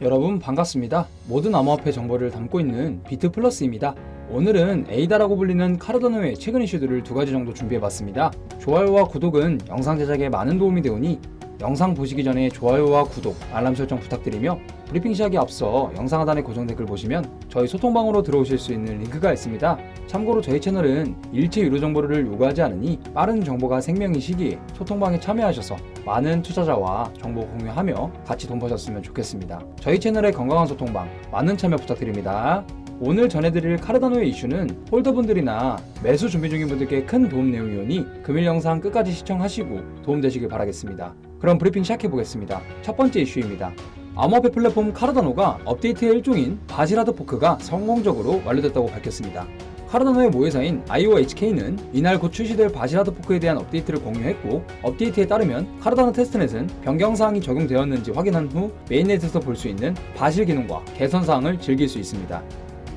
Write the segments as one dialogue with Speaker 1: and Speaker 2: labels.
Speaker 1: 여러분 반갑습니다. 모든 암호화폐 정보를 담고 있는 비트 플러스입니다. 오늘은 에이다라고 불리는 카르다노의 최근 이슈들을 두 가지 정도 준비해봤습니다. 좋아요와 구독은 영상 제작에 많은 도움이 되오니 영상 보시기 전에 좋아요와 구독, 알람 설정 부탁드리며 브리핑 시작에 앞서 영상 하단의 고정 댓글 보시면 저희 소통방으로 들어오실 수 있는 링크가 있습니다. 참고로 저희 채널은 일체 유료 정보를 요구하지 않으니 빠른 정보가 생명인 시기에 소통방에 참여하셔서 많은 투자자와 정보 공유하며 같이 돈 버셨으면 좋겠습니다. 저희 채널의 건강한 소통방 많은 참여 부탁드립니다. 오늘 전해드릴 카르다노의 이슈는 홀더분들이나 매수 준비 중인 분들께 큰 도움 내용이오니 금일 영상 끝까지 시청하시고 도움되시길 바라겠습니다. 그럼 브리핑 시작해 보겠습니다. 첫 번째 이슈입니다. 암호화폐 플랫폼 카르다노가 업데이트의 일종인 바지라드 포크가 성공적으로 완료됐다고 밝혔습니다. 카르다노의 모회사인 IOHK는 이날 곧 출시될 바지라드 포크에 대한 업데이트를 공유했고 업데이트에 따르면 카르다노 테스트넷은 변경사항이 적용되었는지 확인한 후 메인넷에서 볼 수 있는 바실 기능과 개선사항을 즐길 수 있습니다.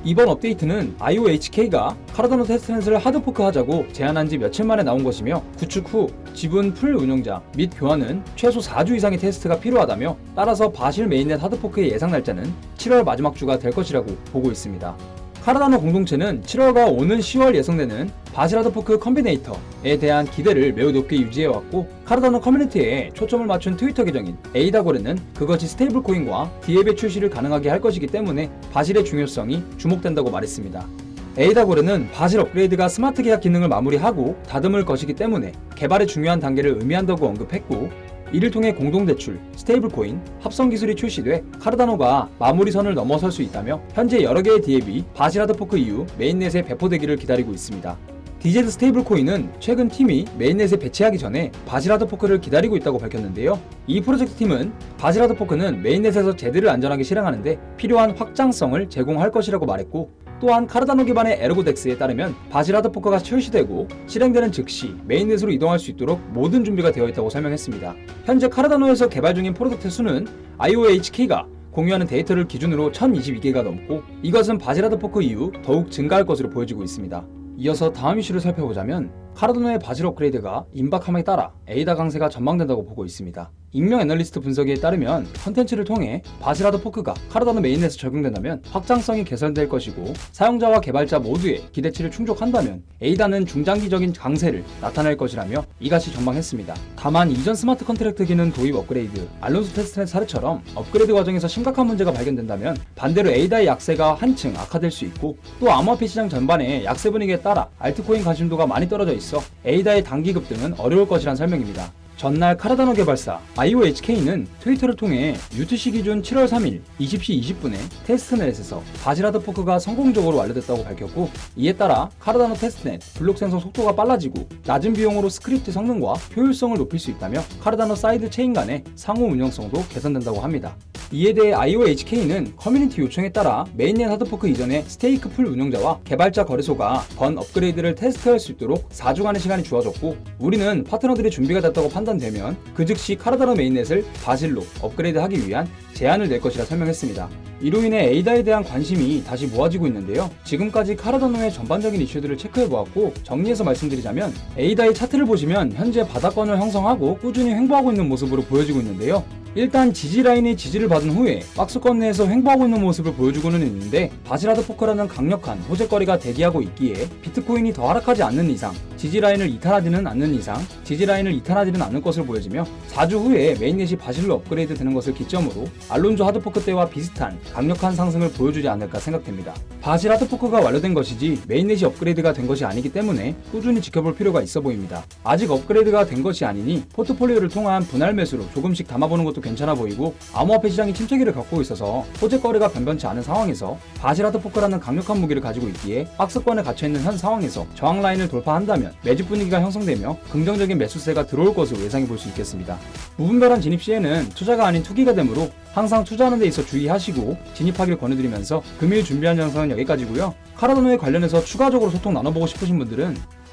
Speaker 1: 이번 업데이트는 IOHK가 카르다노 테스트넷을 하드포크 하자고 제안한 지 며칠 만에 나온 것이며 구축 후 지분 풀 운영자 및 교환은 최소 4주 이상의 테스트가 필요하다며 따라서 바실 메인넷 하드포크의 예상 날짜는 7월 마지막 주가 될 것이라고 보고 있습니다. 카르다노 공동체는 7월과 오는 10월 예상되는 바시라드 포크 컨비네이터에 대한 기대를 매우 높게 유지해왔고 카르다노 커뮤니티에 초점을 맞춘 트위터 계정인 에이다고레는 그것이 스테이블 코인과 디앱의 출시를 가능하게 할 것이기 때문에 바실의 중요성이 주목된다고 말했습니다. 에이다고레는 바실 업그레이드가 스마트 계약 기능을 마무리하고 다듬을 것이기 때문에 개발의 중요한 단계를 의미한다고 언급했고 이를 통해 공동대출, 스테이블 코인, 합성 기술이 출시돼 카르다노가 마무리선을 넘어설 수 있다며 현재 여러 개의 디앱이 바시라드 포크 이후 메인넷에 배포되기를 기다리고 있습니다. DZ 스테이블 코인은 최근 팀이 메인넷에 배치하기 전에 바시라드 포크를 기다리고 있다고 밝혔는데요. 이 프로젝트 팀은 바시라드 포크는 메인넷에서 제드를 안전하게 실행하는데 필요한 확장성을 제공할 것이라고 말했고 또한 카르다노 기반의 에르고덱스에 따르면 바시라드 포크가 출시되고 실행되는 즉시 메인넷으로 이동할 수 있도록 모든 준비가 되어 있다고 설명했습니다. 현재 카르다노에서 개발 중인 프로젝트 수는 IOHK가 공유하는 데이터를 기준으로 1022개가 넘고 이것은 바시라드 포크 이후 더욱 증가할 것으로 보여지고 있습니다. 이어서 다음 이슈를 살펴보자면 카르다노의 바질 업그레이드가 임박함에 따라 에이다 강세가 전망된다고 보고 있습니다. 익명 애널리스트 분석에 따르면 컨텐츠를 통해 바시라드 포크가 카르다노 메인넷에 적용된다면 확장성이 개선될 것이고 사용자와 개발자 모두의 기대치를 충족한다면 에이다는 중장기적인 강세를 나타낼 것이라며 이같이 전망했습니다. 다만 이전 스마트 컨트랙트 기능 도입 업그레이드, 알론소 테스트넷 사례처럼 업그레이드 과정에서 심각한 문제가 발견된다면 반대로 에이다의 약세가 한층 악화될 수 있고 또 암호화폐 시장 전반의 약세 분위기에 따라 알트코인 관심도가 많이 떨어져 있어 에이다의 단기 급등은 어려울 것이란 설명입니다. 전날 카르다노 개발사 IOHK는 트위터를 통해 UTC 기준 7월 3일 20시 20분에 테스트넷에서 바지라드 포크가 성공적으로 완료됐다고 밝혔고 이에 따라 카르다노 테스트넷 블록 생성 속도가 빨라지고 낮은 비용으로 스크립트 성능과 효율성을 높일 수 있다며 카르다노 사이드 체인 간의 상호 운영성도 개선된다고 합니다. 이에 대해 IOHK는 커뮤니티 요청에 따라 메인넷 하드포크 이전에 스테이크 풀 운영자와 개발자 거래소가 번 업그레이드를 테스트할 수 있도록 4주간의 시간이 주어졌고 우리는 파트너들이 준비가 됐다고 판단되면 그 즉시 카르다노 메인넷을 바질로 업그레이드하기 위한 제안을 낼 것이라 설명했습니다. 이로 인해 에이다에 대한 관심이 다시 모아지고 있는데요. 지금까지 카르다노의 전반적인 이슈들을 체크해보았고 정리해서 말씀드리자면 에이다의 차트를 보시면 현재 바닥권을 형성하고 꾸준히 횡보하고 있는 모습으로 보여지고 있는데요. 일단 지지 라인의 지지를 받은 후에 박스권 내에서 횡보하고 있는 모습을 보여주고는 있는데 바지라드 포커라는 강력한 호재거리가 대기하고 있기에 비트코인이 더 하락하지 않는 이상 지지 라인을 이탈하지는 않는 이상 지지 라인을 이탈하지는 않을 것으로 보여지며 4주 후에 메인넷이 바실로 업그레이드 되는 것을 기점으로 알론조 하드포크 때와 비슷한 강력한 상승을 보여주지 않을까 생각됩니다. 바실 하드포크가 완료된 것이지 메인넷이 업그레이드가 된 것이 아니기 때문에 꾸준히 지켜볼 필요가 있어 보입니다. 아직 업그레이드가 된 것이 아니니 포트폴리오를 통한 분할 매수로 조금씩 담아보는 것도 괜찮아 보이고 암호화폐 시장이 침체기를 갖고 있어서 호재 거래가 변변치 않은 상황에서 바실 하드포크라는 강력한 무기를 가지고 있기에 박스권에 갇혀있는 현 상황에서 저항 라인을 돌파한다면 매집 분위기가 형성되며 긍정적인 매수세가 들어올 것으로 예상해 볼 수 있겠습니다. 무분별한 진입 시에는 투자가 아닌 투기가 되므로 항상 투자하는 데 있어 주의하시고 진입하길 권해드리면서 금일 준비한 영상은 여기까지고요. 카라도노에 관련해서 추가적으로 소통 나눠보고 싶으신 분들은